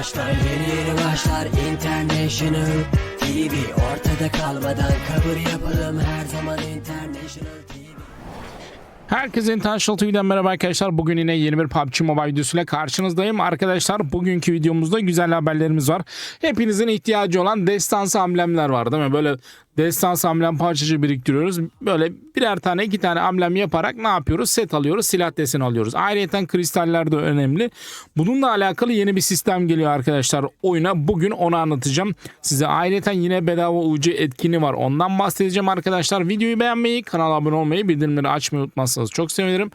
başlar Yeni yeni başlar International TV Ortada kalmadan kabul yapalım Her zaman International TV Herkese International TV'den merhaba arkadaşlar. Bugün yine yeni bir PUBG Mobile videosuyla karşınızdayım. Arkadaşlar bugünkü videomuzda güzel haberlerimiz var. Hepinizin ihtiyacı olan destansı amblemler var değil mi? Böyle destansı amblem parçacığı biriktiriyoruz. Böyle birer tane iki tane amblem yaparak ne yapıyoruz? Set alıyoruz, silah deseni alıyoruz. Ayrıca kristaller de önemli. Bununla alakalı yeni bir sistem geliyor arkadaşlar oyuna. Bugün onu anlatacağım. Size ayrıca yine bedava UC etkini var. Ondan bahsedeceğim arkadaşlar. Videoyu beğenmeyi, kanala abone olmayı, bildirimleri açmayı unutmazsanız çok sevinirim.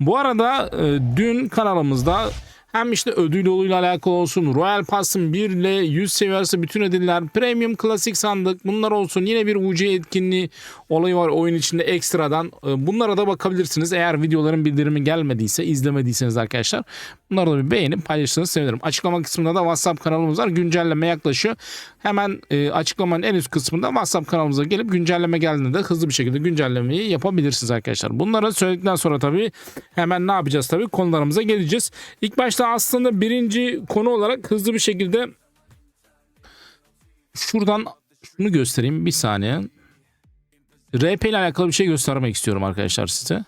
Bu arada e, dün kanalımızda hem işte ödül yoluyla alakalı olsun, Royal Pass'ın 1 ile 100 seviyesi bütün ödüller, Premium Klasik sandık bunlar olsun. Yine bir UC etkinliği olayı var oyun içinde ekstradan. E, Bunlara da bakabilirsiniz. Eğer videoların bildirimi gelmediyse, izlemediyseniz arkadaşlar bunları da bir beğenip paylaşırsanız sevinirim. Açıklama kısmında da WhatsApp kanalımız var. Güncelleme yaklaşıyor. Hemen e, açıklamanın en üst kısmında WhatsApp kanalımıza gelip güncelleme geldiğinde de hızlı bir şekilde güncellemeyi yapabilirsiniz arkadaşlar. Bunları söyledikten sonra tabii hemen ne yapacağız tabii konularımıza geleceğiz. İlk başta aslında birinci konu olarak hızlı bir şekilde şuradan şunu göstereyim bir saniye. RP ile alakalı bir şey göstermek istiyorum arkadaşlar size.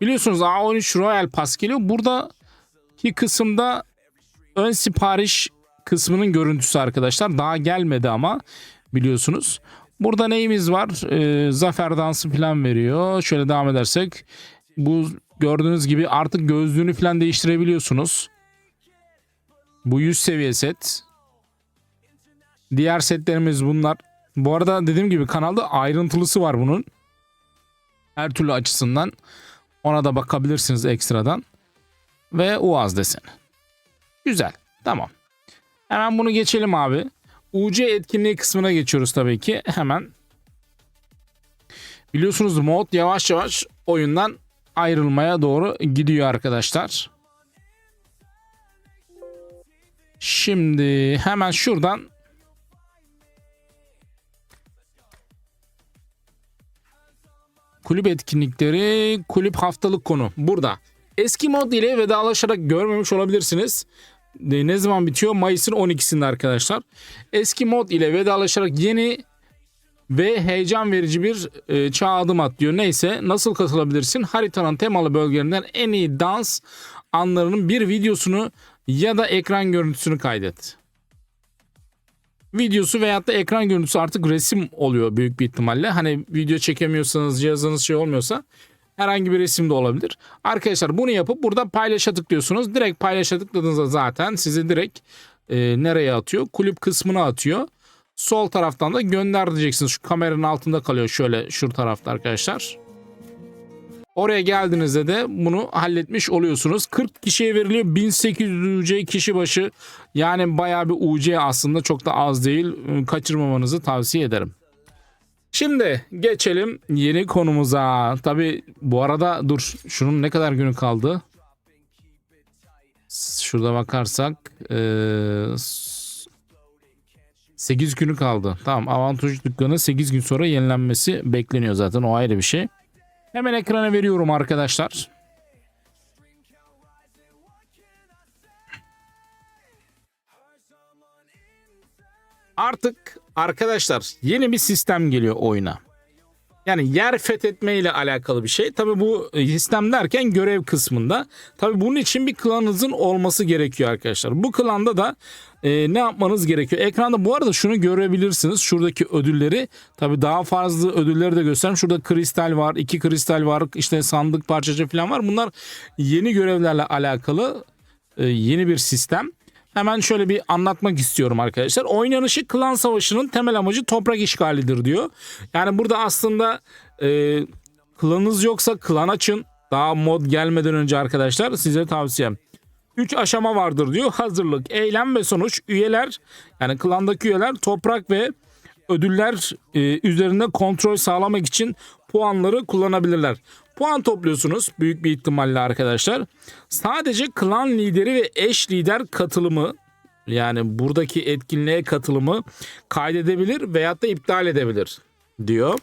Biliyorsunuz A13 Royal Pass geliyor. Buradaki kısımda ön sipariş kısmının görüntüsü arkadaşlar. Daha gelmedi ama biliyorsunuz. Burada neyimiz var? Ee, zafer dansı falan veriyor. Şöyle devam edersek. Bu gördüğünüz gibi artık gözlüğünü falan değiştirebiliyorsunuz. Bu 100 seviye set. Diğer setlerimiz bunlar. Bu arada dediğim gibi kanalda ayrıntılısı var bunun. Her türlü açısından. Ona da bakabilirsiniz ekstradan. Ve UAZ deseni. Güzel. Tamam. Hemen bunu geçelim abi. UC etkinliği kısmına geçiyoruz tabii ki. Hemen. Biliyorsunuz mod yavaş yavaş oyundan ayrılmaya doğru gidiyor arkadaşlar. Şimdi hemen şuradan kulüp etkinlikleri, kulüp haftalık konu burada. Eski mod ile vedalaşarak görmemiş olabilirsiniz. Ne zaman bitiyor? Mayıs'ın 12'sinde arkadaşlar. Eski mod ile vedalaşarak yeni ve heyecan verici bir e, çağa adım at diyor. Neyse nasıl katılabilirsin? Haritanın temalı bölgelerinden en iyi dans anlarının bir videosunu ya da ekran görüntüsünü kaydet. Videosu veyahut da ekran görüntüsü artık resim oluyor büyük bir ihtimalle. Hani video çekemiyorsanız cihazınız şey olmuyorsa herhangi bir resim de olabilir. Arkadaşlar bunu yapıp burada paylaşa tıklıyorsunuz. Direkt paylaşa tıkladığınızda zaten sizi direkt e, nereye atıyor? Kulüp kısmına atıyor. Sol taraftan da gönder diyeceksiniz. Şu kameranın altında kalıyor şöyle şu tarafta arkadaşlar. Oraya geldiğinizde de bunu halletmiş oluyorsunuz. 40 kişiye veriliyor 1800 UC kişi başı. Yani bayağı bir UC aslında çok da az değil. Kaçırmamanızı tavsiye ederim. Şimdi geçelim yeni konumuza. Tabi bu arada dur şunun ne kadar günü kaldı? Şurada bakarsak eee 8 günü kaldı. Tamam avantaj dükkanı 8 gün sonra yenilenmesi bekleniyor zaten o ayrı bir şey. Hemen ekrana veriyorum arkadaşlar. Artık arkadaşlar yeni bir sistem geliyor oyuna. Yani yer fethetme ile alakalı bir şey. Tabi bu e, sistem derken görev kısmında. Tabi bunun için bir klanınızın olması gerekiyor arkadaşlar. Bu klanda da e, ne yapmanız gerekiyor? Ekranda bu arada şunu görebilirsiniz. Şuradaki ödülleri. Tabi daha fazla ödülleri de göstereyim. Şurada kristal var. iki kristal var. işte sandık parçacı falan var. Bunlar yeni görevlerle alakalı e, yeni bir sistem. Hemen şöyle bir anlatmak istiyorum arkadaşlar. Oynanışı klan savaşının temel amacı toprak işgalidir diyor. Yani burada aslında e, klanınız yoksa klan açın. Daha mod gelmeden önce arkadaşlar size tavsiyem. 3 aşama vardır diyor. Hazırlık, eylem ve sonuç. Üyeler yani klandaki üyeler toprak ve ödüller e, üzerinde kontrol sağlamak için puanları kullanabilirler. Puan topluyorsunuz büyük bir ihtimalle arkadaşlar. Sadece klan lideri ve eş lider katılımı yani buradaki etkinliğe katılımı kaydedebilir veyahut da iptal edebilir diyor.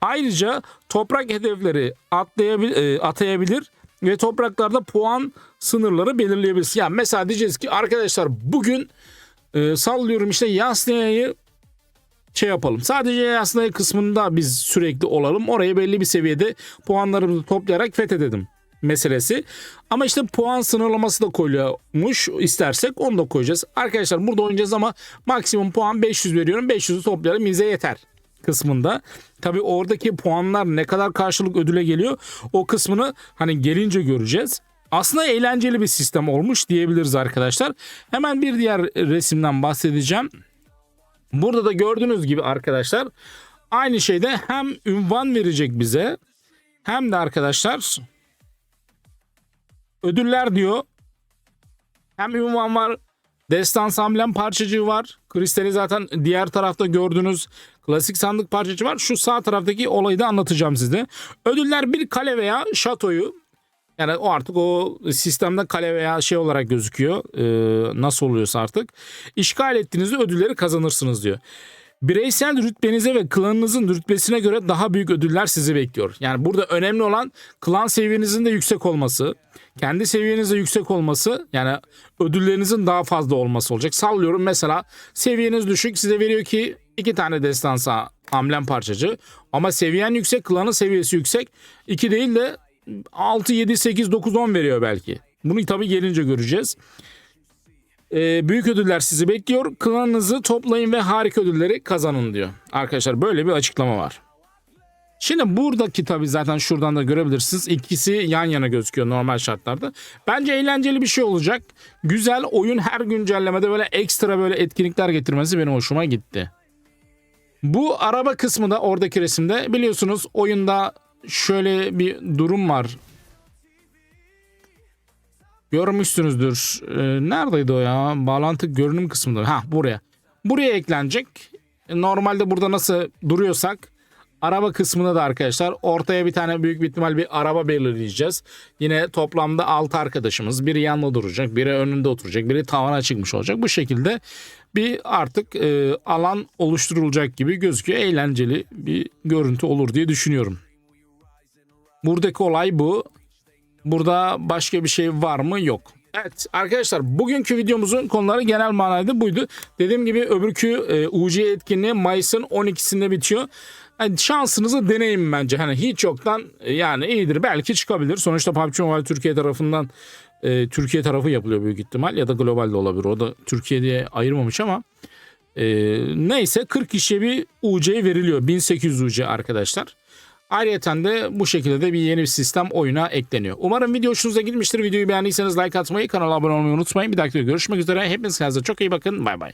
Ayrıca toprak hedefleri atlayabil, e, atayabilir ve topraklarda puan sınırları belirleyebilirsiniz. Yani mesela diyeceğiz ki arkadaşlar bugün e, sallıyorum işte Yasnaya'yı şey yapalım. Sadece Yasnaya kısmında biz sürekli olalım. Orayı belli bir seviyede puanlarımızı toplayarak fethedelim meselesi. Ama işte puan sınırlaması da koyuyormuş istersek onu da koyacağız. Arkadaşlar burada oynayacağız ama maksimum puan 500 veriyorum. 500'ü toplayalım bize yeter kısmında. Tabi oradaki puanlar ne kadar karşılık ödüle geliyor o kısmını hani gelince göreceğiz. Aslında eğlenceli bir sistem olmuş diyebiliriz arkadaşlar. Hemen bir diğer resimden bahsedeceğim. Burada da gördüğünüz gibi arkadaşlar aynı şeyde hem ünvan verecek bize hem de arkadaşlar ödüller diyor. Hem ünvan var, destan amblem parçacığı var. Kristali zaten diğer tarafta gördüğünüz klasik sandık parçacığı var. Şu sağ taraftaki olayı da anlatacağım size. Ödüller bir kale veya şatoyu yani o artık o sistemde kale veya şey olarak gözüküyor. Ee, nasıl oluyorsa artık. İşgal ettiğinizde ödülleri kazanırsınız diyor. Bireysel rütbenize ve klanınızın rütbesine göre daha büyük ödüller sizi bekliyor. Yani burada önemli olan klan seviyenizin de yüksek olması, kendi seviyenizde yüksek olması, yani ödüllerinizin daha fazla olması olacak. Sallıyorum mesela seviyeniz düşük size veriyor ki iki tane destansa amblem parçacı ama seviyen yüksek, klanın seviyesi yüksek. iki değil de 6, 7, 8, 9, 10 veriyor belki. Bunu tabii gelince göreceğiz. Ee, büyük ödüller sizi bekliyor. Klanınızı toplayın ve harika ödülleri kazanın diyor. Arkadaşlar böyle bir açıklama var. Şimdi buradaki tabii zaten şuradan da görebilirsiniz. İkisi yan yana gözüküyor normal şartlarda. Bence eğlenceli bir şey olacak. Güzel oyun her güncellemede böyle ekstra böyle etkinlikler getirmesi benim hoşuma gitti. Bu araba kısmı da oradaki resimde biliyorsunuz oyunda şöyle bir durum var. Görmüşsünüzdür. Ee, neredeydi o ya? Bağlantı görünüm kısmında. Ha buraya. Buraya eklenecek. Normalde burada nasıl duruyorsak araba kısmında da arkadaşlar ortaya bir tane büyük bir ihtimal bir araba belirleyeceğiz. Yine toplamda 6 arkadaşımız. Biri yanında duracak, biri önünde oturacak, biri tavana çıkmış olacak. Bu şekilde bir artık e, alan oluşturulacak gibi gözüküyor. Eğlenceli bir görüntü olur diye düşünüyorum. Buradaki olay bu. Burada başka bir şey var mı? Yok. Evet arkadaşlar bugünkü videomuzun konuları genel manada buydu. Dediğim gibi öbürkü e, UC etkinliği Mayıs'ın 12'sinde bitiyor. Yani şansınızı deneyin bence. Hani hiç yoktan e, yani iyidir. Belki çıkabilir. Sonuçta PUBG Mobile Türkiye tarafından e, Türkiye tarafı yapılıyor büyük ihtimal ya da globalde olabilir. O da Türkiye diye ayırmamış ama e, neyse 40 kişiye bir UC veriliyor. 1800 UC arkadaşlar. Ayrıca de bu şekilde de bir yeni bir sistem oyuna ekleniyor. Umarım video hoşunuza gitmiştir. Videoyu beğendiyseniz like atmayı, kanala abone olmayı unutmayın. Bir videoda görüşmek üzere. Hepiniz kendinize çok iyi bakın. Bay bay.